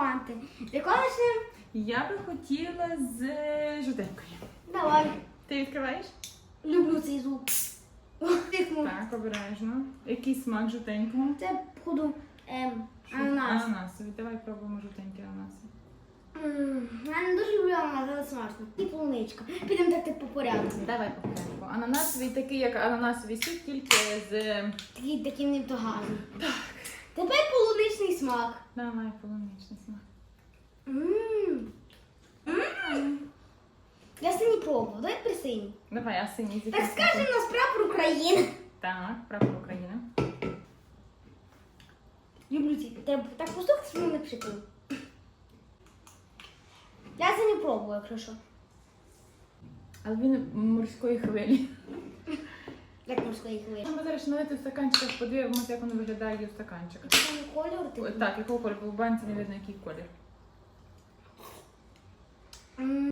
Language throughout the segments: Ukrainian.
фанти. Якого почнемо? Я би хотіла з жовтенькою. Давай. Ти відкриваєш? Люблю цей звук. Так, обережно. Який смак жовтенького? Це, походу, ем, ананас. Ананасовий. Давай пробуємо жовтенький ананас. М, Я не дуже люблю ананас, але смачно. І полуничка. Підемо так типу, по порядку. Давай по порядку. Ананасовий такий, як ананасовий сік, тільки з. Такий такий невдоганий. Так. Тепер полуничний смак. Давай полуничний смак. Мм. Мм. Я синій пробував, давай при синій. Давай, а синій Так яким скаже у нас прапор України. Так, прапор України. Люблю ці. Треба так послухати, що мене прикрив. Я це не пробую, якщо що. Але він морської хвилі. Як морської хвилі. Ми зараз налити в стаканчиках, подивимося, як воно виглядає в стаканчиках. Який кольор ти? Так, якого кольору? Бо в банці не видно, який колір.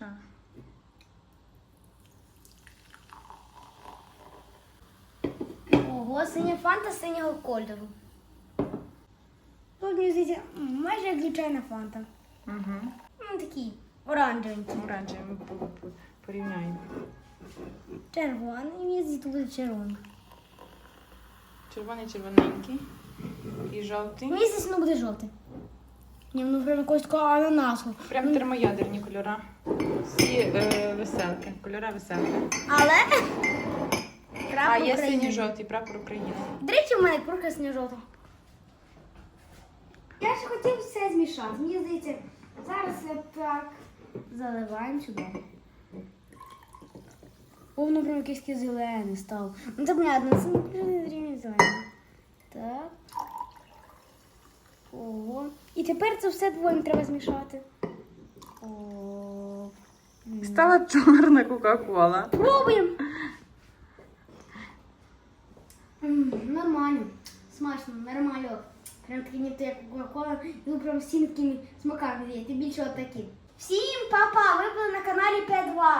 Так. Ого, синя фанта синього кольору. Тут мені здається, майже як звичайна фанта. Угу. Ну, такий оранжевенький. Оранжевий ми по- по- порівняємо. Червоний, мені здається, буде червоний. Червоний, червоненький. І жовтий. Мені здається, воно буде жовтий. Ні, воно прям якось такого ананасу. Прям термоядерні кольора. Всі е, веселки. Кольора веселки. Але А прапор є України. синьо-жовтий прапор України. До речі, в мене курка синьо-жовта. Я ж хотів все змішати. Мені здається, зараз я так заливаємо сюди. Воно прям якесь таке зелене стало. Ну це понятно, це не рівень зелене. Так. Ого. І тепер це все двоєм треба змішати. О. Стала чорна Кока-Кола. Пробуємо. Нормально. Смачно, нормально. Прям такий ніби як Кока-Кола. Ну прям всім такими смаками є. Ти більше отакі. Всім па-па! Ви були на каналі 5.2.